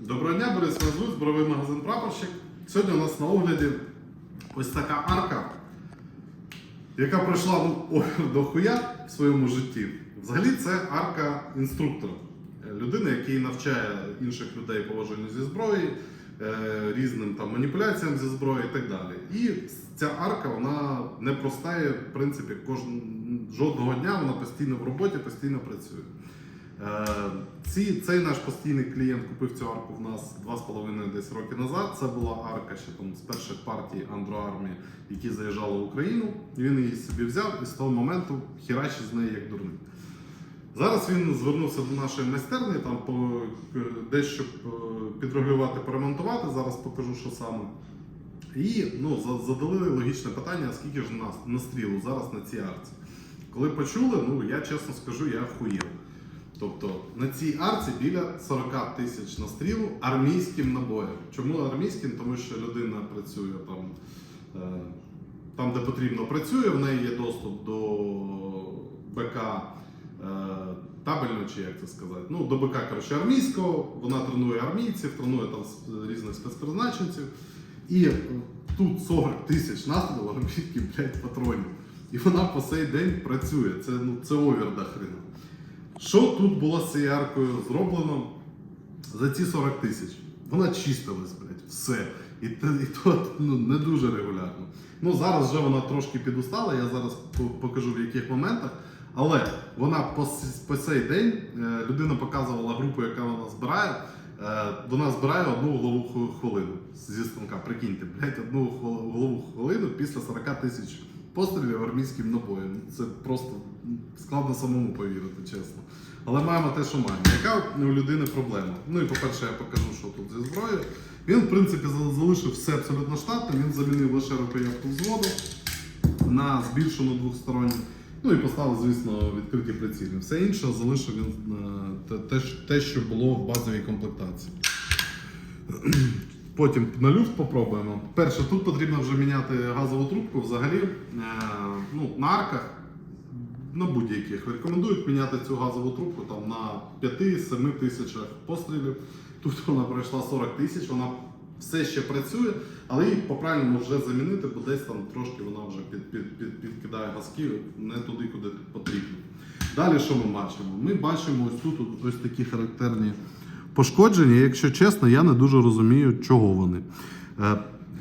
Доброго дня, Борис Лазусь, зборовий магазин Прапорщик. Сьогодні у нас на огляді ось така арка, яка пройшла ну, до хуя в своєму житті. Взагалі це арка інструктора, Е, людини, який навчає інших людей поводженню зі зброєю, е, різним там маніпуляціям зі зброєю і так далі. І ця арка вона не простає, в принципі, кожен, жодного дня вона постійно в роботі, постійно працює. Е, Ці, цей наш постійний клієнт купив цю арку в нас 2,5 десь роки назад. Це була арка ще там з перших партій Андроармії, які заїжджали в Україну. Він її собі взяв і з того моменту хірачить з неї як дурний. Зараз він звернувся до нашої майстерні, там по дещо е, підрегулювати, поремонтувати. Зараз покажу, що саме. І ну, задали логічне питання, а скільки ж нас настрілу зараз на цій арці. Коли почули, ну я чесно скажу, я охуєв. Тобто на цій арці біля 40 тисяч настрілу армійським набоєм. Чому армійським? Тому що людина працює там, е, там де потрібно працює, в неї є доступ до БК е, табельного, чи як це сказати. Ну, до БК коротше, армійського, вона тренує армійців, тренує там різних спецпризначенців. І тут 40 тисяч настрілів армійських, блядь, патронів. І вона по сей день працює. Це, ну, це овер до хрена. Що тут було з цією аркою зроблено за ці 40 тисяч? Вона чистилась, блядь, все. І, і то ну, не дуже регулярно. Ну зараз вже вона трошки підустала, я зараз покажу в яких моментах. Але вона по, по цей день е, людина показувала групу, яка вона збирає. Е, вона збирає одну голову хвилину зі станка. Прикиньте, блядь, одну голову хвилину після 40 тисяч пострілів армійським набоєм. Це просто складно самому повірити, чесно. Але маємо те, що маємо. Яка у людини проблема? Ну і по-перше, я покажу, що тут зі зброєю. Він, в принципі, залишив все абсолютно штатне, він замінив лише рукоятку взводу на збільшену двосторонню. Ну і поставив, звісно, відкриті прицільні. Все інше залишив він е, те, що було в базовій комплектації. Потім на люфт попробуємо. Перше, тут потрібно вже міняти газову трубку. Взагалі, е, ну, на арках, на будь-яких рекомендують міняти цю газову трубку там, на 5-7 тисячах пострілів. Тут вона пройшла 40 тисяч, вона все ще працює, але її по-правильному вже замінити, бо десь там трошки вона вже під, під, під, підкидає газки не туди, куди потрібно. Далі що ми бачимо? Ми бачимо ось тут ось такі характерні пошкодження. Якщо чесно, я не дуже розумію, чого вони. Е,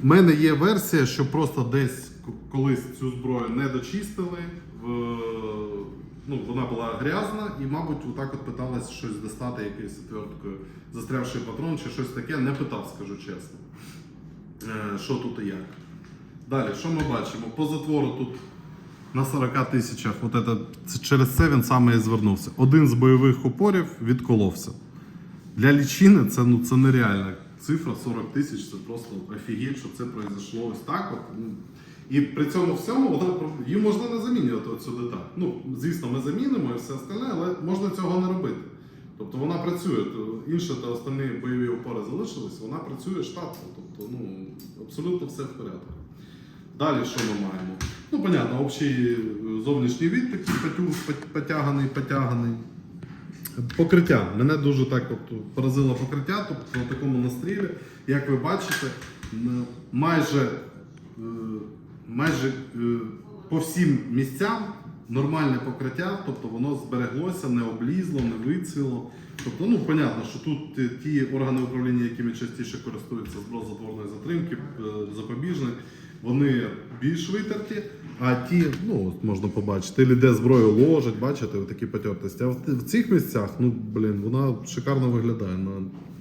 в мене є версія, що просто десь колись цю зброю не дочистили, в, ну, вона була грязна і, мабуть, отак от питалась щось достати якоюсь отверткою, застрявший патрон чи щось таке, не питав, скажу чесно. Е, що тут і як. Далі, що ми бачимо? По затвору тут на 40 тисячах, от це- через це він саме і звернувся. Один з бойових упорів відколовся. Для лічини це, ну, це нереальна цифра 40 тисяч, це просто офігеть, що це произошло ось так. От. Ну, І при цьому всьому вона, її можна не замінювати оцю деталь. Ну, звісно, ми замінимо і все остальне, але можна цього не робити. Тобто вона працює, то інше та остальні бойові опори залишились, вона працює штатно. Тобто, ну, абсолютно все в порядку. Далі що ми маємо? Ну, понятно, общий е, зовнішній від такий потяганий, потяганий. Покриття. Мене дуже так от поразило покриття, тобто на такому настрілі, як ви бачите, майже, е, майже е, по всім місцям нормальне покриття, тобто воно збереглося, не облізло, не вицвіло. Тобто, ну, понятно, що тут ті- органи управління, якими частіше користуються зброзатворної затримки, е, запобіжник, вони більш витерті, а ті, ну, от можна побачити, де зброю ложать, бачите, такі потертості. А в, цих місцях, ну, блін, вона шикарно виглядає на,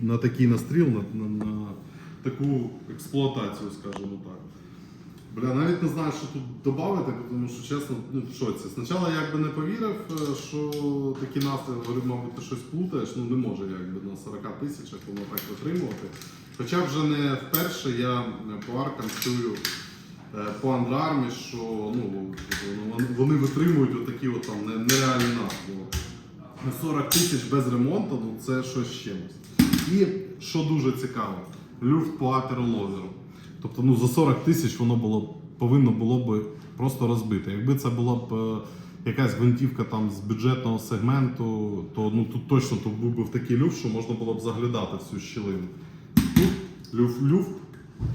на такий настріл, на, на, на таку експлуатацію, скажімо так. Бля, навіть не знаю, що тут додати, тому що чесно, ну в шоці. Спочатку я якби не повірив, е, що такі настріли, говорю, мабуть, ти щось плутаєш, ну не може якби на 40 тисячах воно так витримувати. Хоча вже не вперше я по аркам чую е, по андроармі, що ну, вони- витримують отакі от, там, нереальні настріли. На 40 тисяч без ремонту, ну це щось з чимось. І що дуже цікаво, люфт по атеролозеру. Тобто ну, за 40 тисяч воно було, повинно було б просто розбите. Якби це було б е, якась гвинтівка там з бюджетного сегменту, то ну тут точно тут був би такий люфт, що можна було б заглядати всю щілину. Тут люфт, люфт,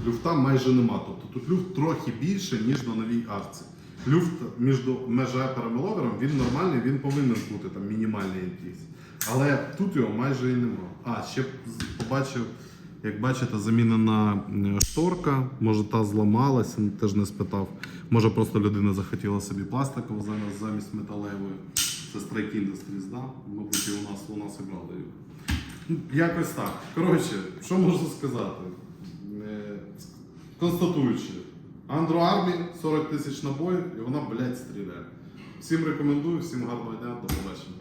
люфта майже нема. Тобто тут люфт трохи більше, ніж на новій арці. Люфт між межепером і ловером він нормальний, він повинен бути там мінімальний якийсь. Але тут його майже і нема. А, ще побачив, як бачите, замінена е, шторка. Може та зламалася, теж не спитав. Може просто людина захотіла собі пластикову замість, замість металевої. Це Strike Industries, да? Мабуть, і у нас брали її. Ну, Якось так. Коротше, що можу сказати? Констатуючи, Андро Армі 40 тисяч набоїв і вона, блядь, стріляє. Всім рекомендую, всім гарного дня, до побачення.